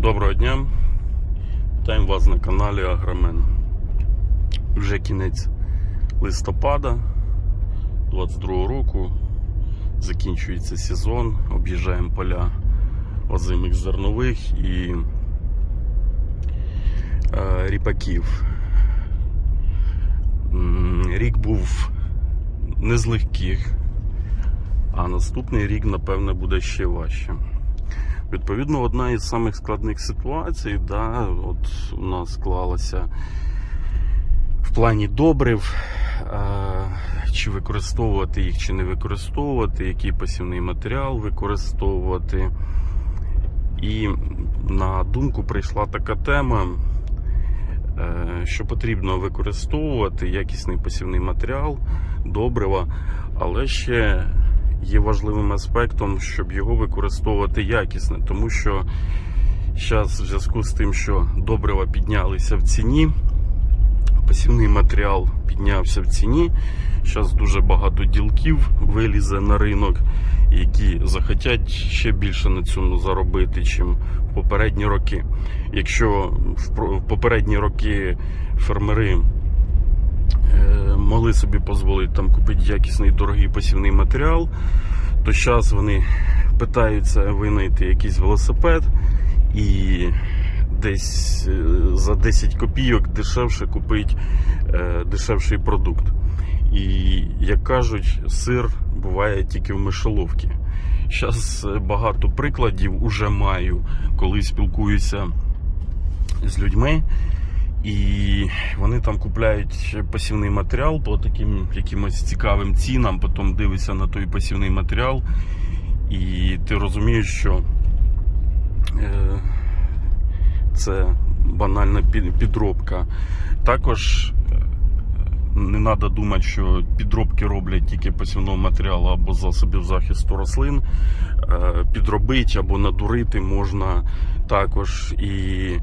Доброго дня. Вітаємо вас на каналі Агромен. Вже кінець листопада 22 року. Закінчується сезон. Об'їжджаємо поля озимих зернових і е, ріпаків. Рік був не з легких, а наступний рік, напевне, буде ще важче. Відповідно, одна із самих складних ситуацій, да, от у нас склалася в плані добрив, чи використовувати їх, чи не використовувати, який посівний матеріал використовувати. І на думку прийшла така тема, е, що потрібно використовувати якісний посівний матеріал, добрива, але ще є важливим аспектом, щоб його використовувати якісно, тому що зараз в зв'язку з тим, що добрива піднялися в ціні, посівний матеріал піднявся в ціні. Зараз дуже багато ділків вилізе на ринок, які захотять ще більше на цьому заробити, чим в попередні роки. Якщо в попередні роки фермери могли собі дозволити там купити якісний дорогий посівний матеріал, то зараз вони питаються винайти якийсь велосипед і десь е, за 10 копійок дешевше купити е, дешевший продукт. І як кажуть, сир буває тільки в мишоловці. Зараз багато прикладів уже маю, коли спілкуюся з людьми. І вони там купляють посівний матеріал по таким якимось цікавим цінам, потім дивишся на той посівний матеріал, і ти розумієш, що е, це банальна підробка. Також е, не треба думати, що підробки роблять тільки посівного матеріалу або засобів захисту рослин. Е, Підробити або надурити можна також і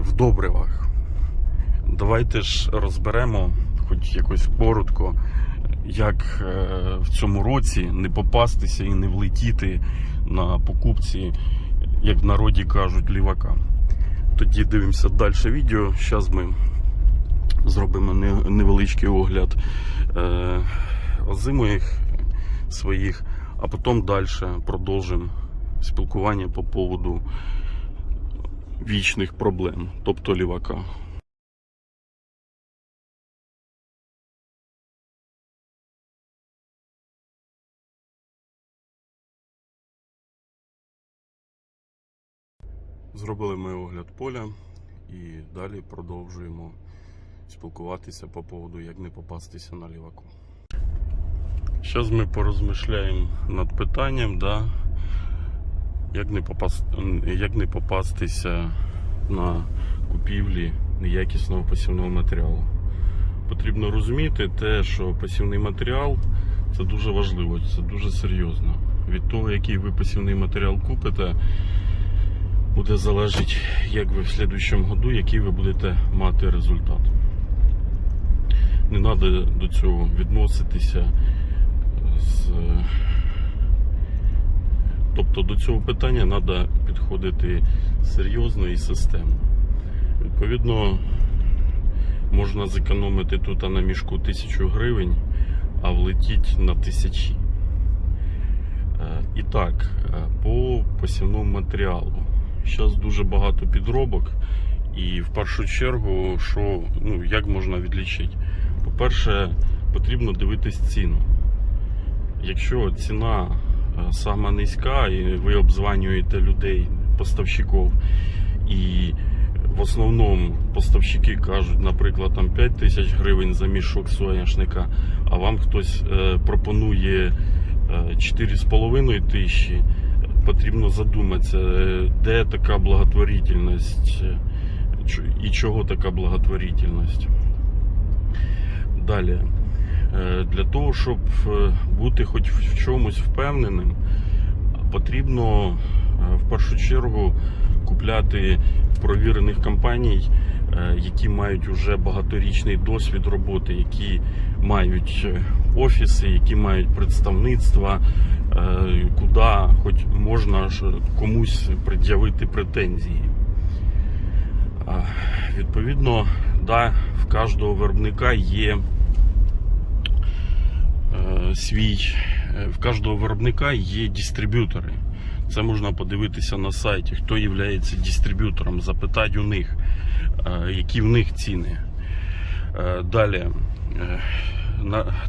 в добривах. Давайте ж розберемо, хоч якось коротко, як е, в цьому році не попастися і не влетіти на покупці, як в народі кажуть, лівака. Тоді дивимося далі відео. Зараз ми зробимо невеличкий огляд е, озимих своїх, а потім далі продовжимо спілкування по поводу вічних проблем, тобто лівака. Зробили ми огляд поля і далі продовжуємо спілкуватися по поводу, як не попастися на ліваку. Зараз ми порозмишляємо над питанням, да, як, не попаст... як не попастися на купівлі неякісного посівного матеріалу. Потрібно розуміти те, що посівний матеріал це дуже важливо, це дуже серйозно. Від того, який ви посівний матеріал купите, буде залежати, як ви в слідчому году, який ви будете мати результат. Не треба до цього відноситися з. Тобто до цього питання треба підходити серйозно і системно. Відповідно, можна зекономити тут на мішку тисячу гривень, а влетіть на тисячі. Е, І так, е, по посівному матеріалу. Зараз дуже багато підробок, і в першу чергу, що, ну, як можна відлічити? По-перше, потрібно дивитись ціну. Якщо ціна сама низька, і ви обзванюєте людей, поставщиків, і в основному поставщики кажуть, наприклад, там 5 тисяч гривень за мішок соняшника, а вам хтось е, пропонує е, 4,5 тисячі, потрібно задуматися, е, де така благотворительність е, і чого така благотворительність. Далі. Е, Для того, щоб е, бути хоч в чомусь впевненим, потрібно е, в першу чергу купляти провірених компаній які мають вже багаторічний досвід роботи, які мають офіси, які мають представництва, куди хоч можна комусь пред'явити претензії. Відповідно, да, в кожного виробника є свій, е, в кожного виробника є дистриб'ютори. Це можна подивитися на сайті, хто є дистриб'ютором, запитати у них, е, які в них ціни. Е, Далі.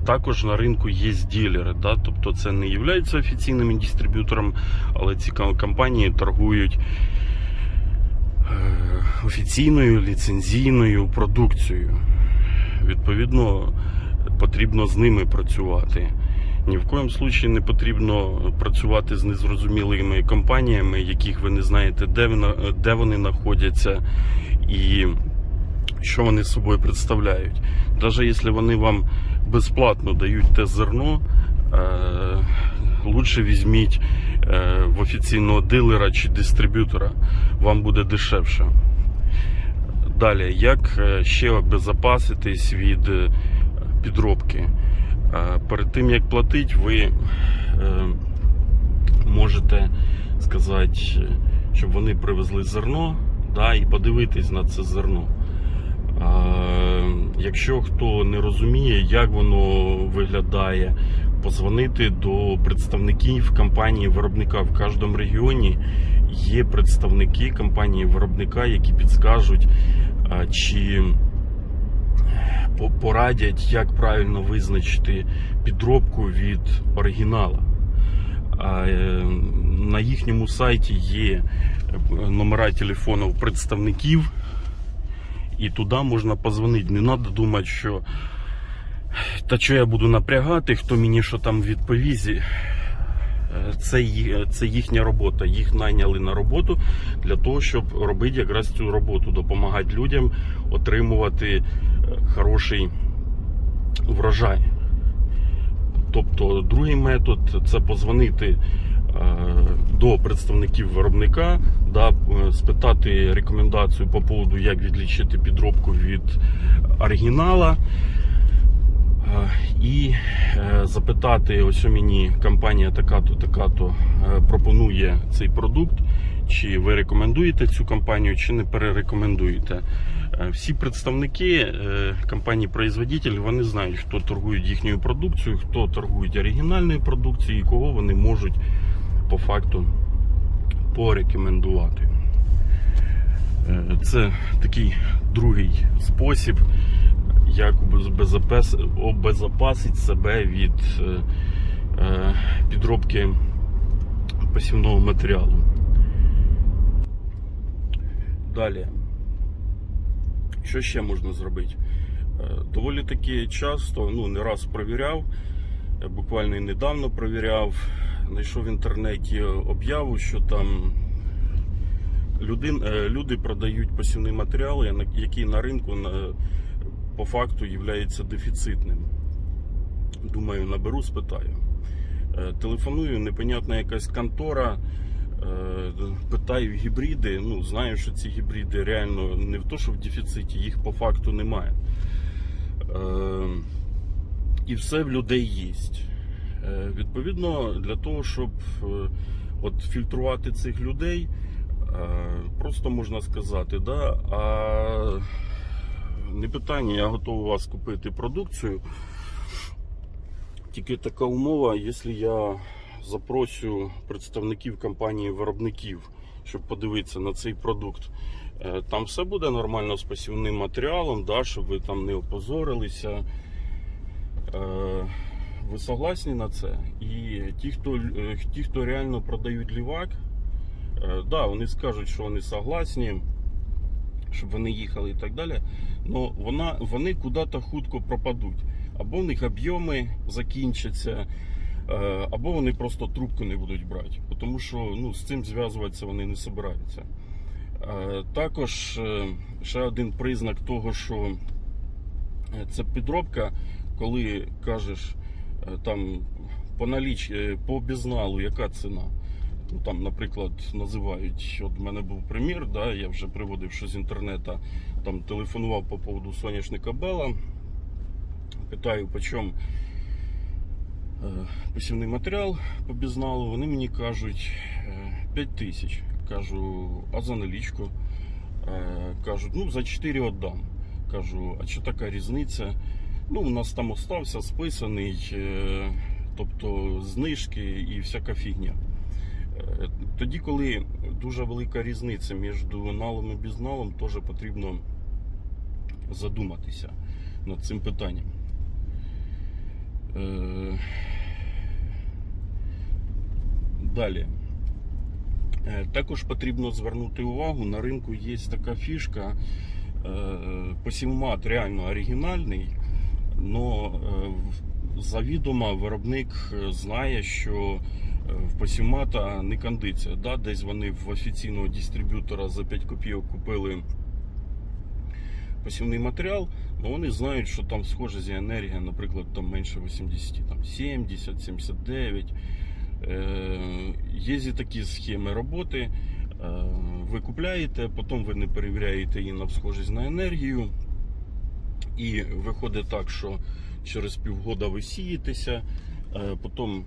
також на ринку є ділери, да? тобто це не є офіційними дистриб'ютором, але ці компанії торгують офіційною ліцензійною продукцією. Відповідно, потрібно з ними працювати. Ні в коєму случаї не потрібно працювати з незрозумілими компаніями, яких ви не знаєте, де де вони знаходяться і що вони собою представляють. Навіть якщо вони вам безплатно дають те зерно, е, лучше візьміть е, в офіційного дилера чи дистриб'ютора, вам буде дешевше. Далі, як е, ще обезопаситись від підробки? Перед тим як платити, ви е, можете сказати, щоб вони привезли зерно да, і подивитись на це зерно. Якщо хто не розуміє, як воно виглядає, позвонити до представників компанії виробника в кожному регіоні. Є представники компанії виробника, які підскажуть, чи порадять, як правильно визначити підробку від оригінала. Е, На їхньому сайті є е, номера телефонів представників, і туди можна позвонити. Не треба думати, що та що я буду напрягати, хто мені що там відповість. Е, Це, це їхня робота. Їх найняли на роботу для того, щоб робити якраз цю роботу, допомагати людям отримувати хороший врожай. Тобто, другий метод це позвонити е, до представників виробника, да, е, спитати рекомендацію по поводу, як відлічити підробку від оригінала. Е, І запитати, ось у мені компанія така-то, така-то пропонує цей продукт, чи ви рекомендуєте цю компанію, чи не перерекомендуєте. Е, Всі представники е, компанії-производитель вони знають, хто торгує їхньою продукцією, хто торгує оригінальною продукцією і кого вони можуть по факту порекомендувати. Е, Це такий другий спосіб, як обезопасити себе від підробки посівного матеріалу. Далі. Що ще можна зробити? Е, Доволі таки часто, ну не раз провіряв, е, буквально недавно провіряв, знайшов в інтернеті об'яву, що там люди, е, люди продають посівний матеріал, який на ринку по факту є дефіцитним. Думаю, наберу, спитаю. Телефоную, непонятна якась контора. Е, Питаю гібриди. Ну, знаю, що ці гібриди реально не в то, що в дефіциті, їх по факту немає. Е, І все в людей є. Е, Відповідно, для того, щоб е, от фільтрувати цих людей, е, просто можна сказати, да, а не питання, я готовий вас купити продукцію. Тільки така умова, якщо я запросю представників компанії виробників, щоб подивитися на цей продукт. Е, Там все буде нормально з посівним матеріалом, да, щоб ви там не опозорилися. Е, Ви согласні на це? І ті, хто, е, ті, хто реально продають лівак, да, вони скажуть, що вони согласні, щоб вони їхали і так далі. але вона, вони куди-то хутко пропадуть. Або в них об'єми закінчаться, або вони просто трубку не будуть брати. Тому що ну, з цим зв'язуватися вони не збираються. Е, Також е, ще один признак того, що е, це підробка, коли кажеш е, там по наліч, е, по безналу, яка ціна. Ну, там, наприклад, називають, от в мене був примір, да, я вже приводив що з інтернету, там телефонував по поводу соняшника Бела. Питаю, по чому е, посівний матеріал по бізналу. Вони мені кажуть е, 5 тисяч. Кажу, а за налічку? Е, кажуть, ну за 4 віддам. Кажу, а що така різниця? Ну, у нас там остався списаний, е, тобто знижки і всяка фігня. Е, Тоді, коли дуже велика різниця між налом і бізналом, теж потрібно задуматися над цим питанням. Е, Далі. Е, Також потрібно звернути увагу, на ринку є така фішка. е, реально оригінальний, але завідомо виробник е, знає, що е, в посівмата не кондиція. Десь вони в офіційного дистриб'ютора за 5 копійок купили посівний матеріал, але вони знають, що там і енергія, наприклад, там менше 80, там 70, 79. Е, Є і такі схеми роботи. Е, Ви купляєте, потім ви не перевіряєте її на схожість на енергію. І виходить так, що через півгода ви сієтеся, е, потім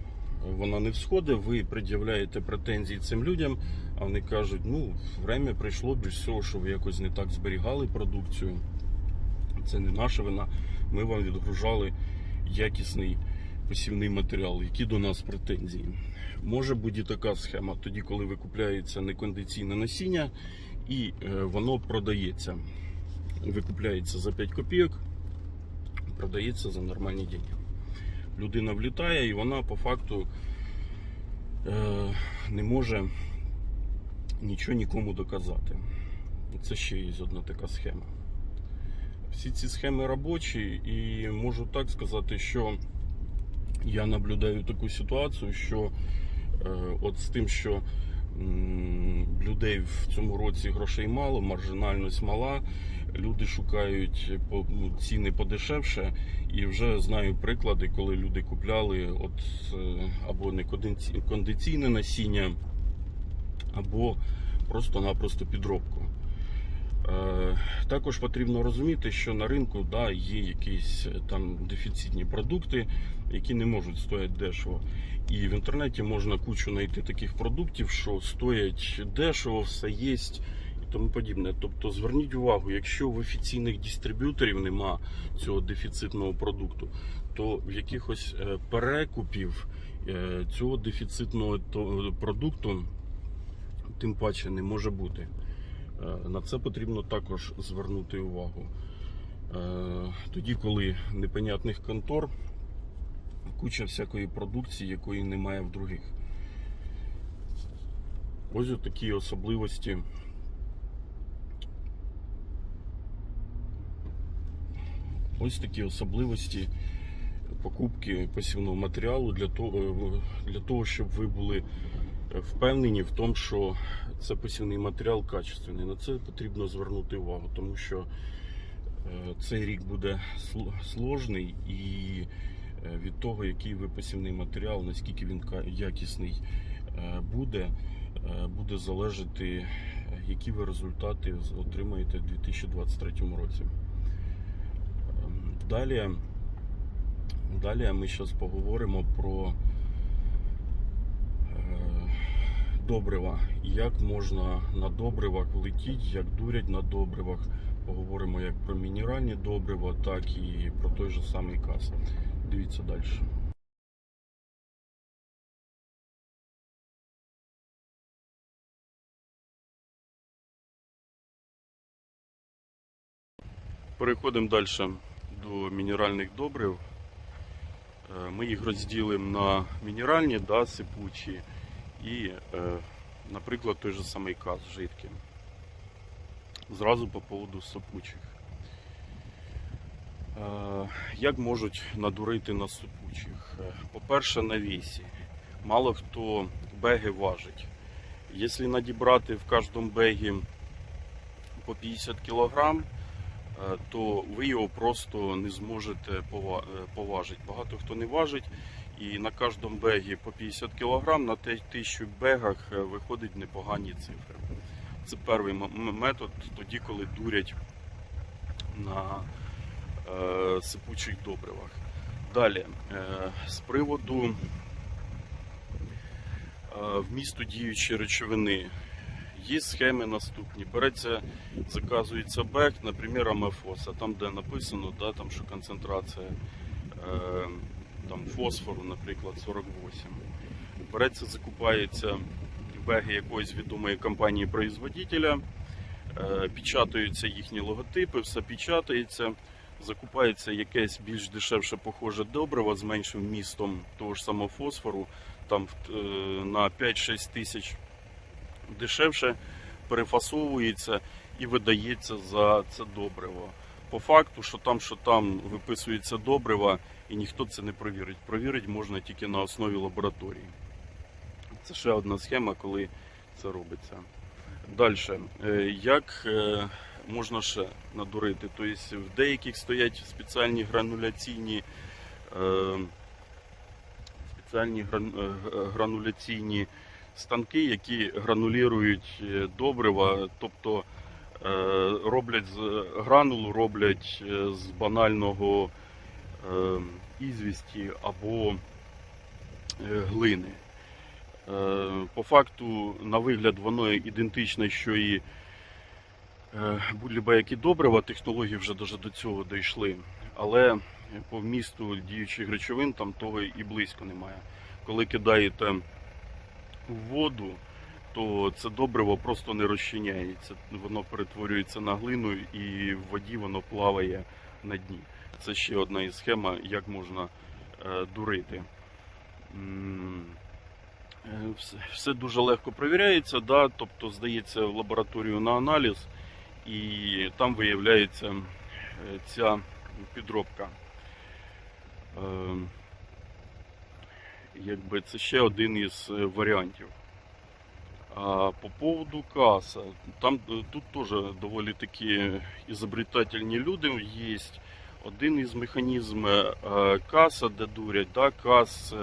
вона не всходить, ви пред'являєте претензії цим людям, а вони кажуть, ну, время прийшло більш всього, що ви якось не так зберігали продукцію. Це не наша вина. Ми вам відгружали якісний посівний матеріал, які до нас претензії. Може бути така схема, тоді, коли викупляється некондиційне насіння і е, воно продається. Викупляється за 5 копійок, продається за нормальні деньги. Людина влітає і вона по факту е, не може нічого нікому доказати. Це ще є одна така схема. Всі ці схеми робочі, і можу так сказати, що я наблюдаю таку ситуацію, що е, от з тим, що людей в цьому році грошей мало, маржинальність мала, люди шукають ну, ціни подешевше, і вже знаю приклади, коли люди купляли от, е, або некондиційне насіння, або просто-напросто підробку. Е, Також потрібно розуміти, що на ринку да, є якісь е, там дефіцитні продукти, які не можуть стояти дешево. І в інтернеті можна кучу знайти таких продуктів, що стоять дешево, все є і тому подібне. Тобто зверніть увагу, якщо в офіційних дистриб'юторів нема цього дефіцитного продукту, то в якихось е, перекупів е, цього дефіцитного продукту тим паче не може бути. Е, На це потрібно також звернути увагу. Тоді, коли непонятних контор, куча всякої продукції, якої немає в других. Ось такі особливості. Ось такі особливості покупки посівного матеріалу для того, для того щоб ви були впевнені в тому, що це посівний матеріал качественний. На це потрібно звернути увагу, тому що е, цей рік буде сложний і е, від того, який ви посівний матеріал, наскільки він якісний е, буде, е, буде залежати, е, які ви результати отримаєте в 2023 році. Ем, Далі, далі ми зараз поговоримо про е, добрива. Як можна на добривах летіти, як дурять на добривах. Поговоримо як про мінеральні добрива, так і про той же самий каз. Дивіться далі. Переходимо далі до мінеральних добрив. Е, Ми їх розділимо на мінеральні, да, сипучі і, е, наприклад, той же самий каз жидкий. Зразу по поводу сипучих. Як можуть надурити на сипучих? Е, По-перше, на весі. Мало хто беги важить. Якщо надібрати в кожному бегі по 50 кг, е, то ви його просто не зможете е, поважити. Багато хто не важить І на кожному бегі по 50 кг, на те- тисячу бегах виходить непогані цифри. Це перший метод, тоді, коли дурять на сипучих добривах. Далі, е, з приводу е, вмісту діючої речовини. Є схеми наступні. Береться, заказується бек, наприклад, амефоса, там, де написано, да, там, що концентрація е, там, фосфору, наприклад, 48. Береться, закупається беги якоїсь відомої компанії-производителя, е, печатаються їхні логотипи, все печатається. Закупається якесь більш дешевше похоже добриво з меншим вмістом того ж самого фосфору, там е, на 5-6 тисяч дешевше, перефасовується і видається за це добриво. По факту, що там, що там виписується добриво, і ніхто це не провірить. Провірити можна тільки на основі лабораторії. Це ще одна схема, коли це робиться. Далі, як е, можна ще надурити? Тобто в деяких стоять спеціальні грануляційні, е, спеціальні е, грануляційні станки, які гранулюють е, добрива, тобто роблять з гранулу, роблять з банального ізвісті або глини. По факту, на вигляд, воно ідентичне, що і е, будь-либо які добрива, технології вже даже до цього дійшли. Але по вмісту діючих речовин там того і близько немає. Коли кидаєте воду, то це добриво просто не розчиняється. Воно перетворюється на глину і в воді воно плаває на дні. Це ще одна із схем, як можна е, дурити. Е, Все, дуже легко перевіряється, да? тобто здається в лабораторію на аналіз, і там виявляється е, ця підробка. Е, Якби це ще один із е, варіантів. А по поводу каса, там тут теж доволі такі ізобретательні люди є. Один із механізмів каса, де дурять, да, кас,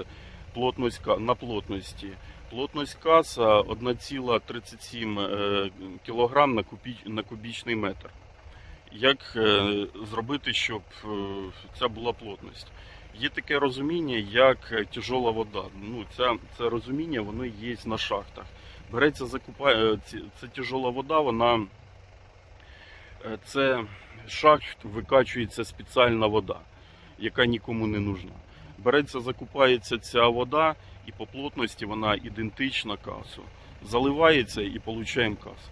плотність на плотності. Плотність каса 1,37 е, кг на, кубічний метр. Як е, зробити, щоб е, ця була плотність? Є таке розуміння, як тяжола вода. Ну, це, це розуміння воно є на шахтах. Береться, закупає, це тяжола вода, вона це шахт викачується спеціальна вода, яка нікому не нужна. Береться, закупається ця вода, і по плотності вона ідентична касу. Заливається і отримуємо кас.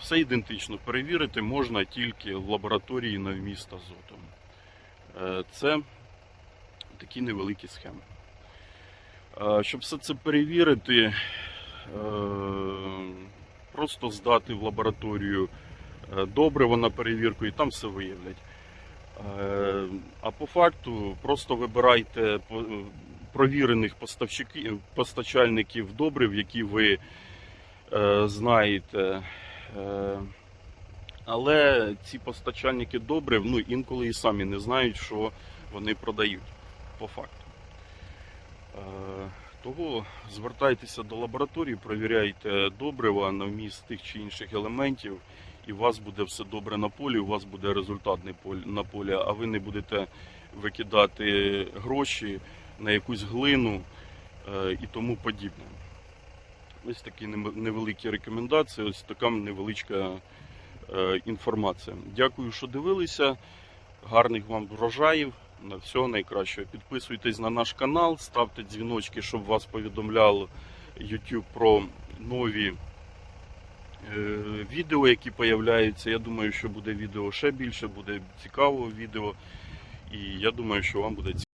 Все ідентично. Перевірити можна тільки в лабораторії на вміст азоту. Е, Це такі невеликі схеми. Е, Щоб все це перевірити, е, просто здати в лабораторію е, добриво на перевірку і там все виявлять. А по факту просто вибирайте провірених постачальників добрив, які ви е, знаєте. Е, Але ці постачальники добрив ну, інколи і самі не знають, що вони продають по факту. Е, Того звертайтеся до лабораторії, провіряйте добрива на вміст тих чи інших елементів, і у вас буде все добре на полі, у вас буде результатне на полі, а ви не будете викидати гроші на якусь глину е, і тому подібне. Ось такі невеликі рекомендації, ось така невеличка е, інформація. Дякую, що дивилися. Гарних вам врожаїв. На всього найкращого. Підписуйтесь на наш канал, ставте дзвіночки, щоб вас повідомляв YouTube про нові е, відео, які появляються. Я думаю, що буде відео ще більше, буде цікавого відео. І я думаю, що вам буде цікаво.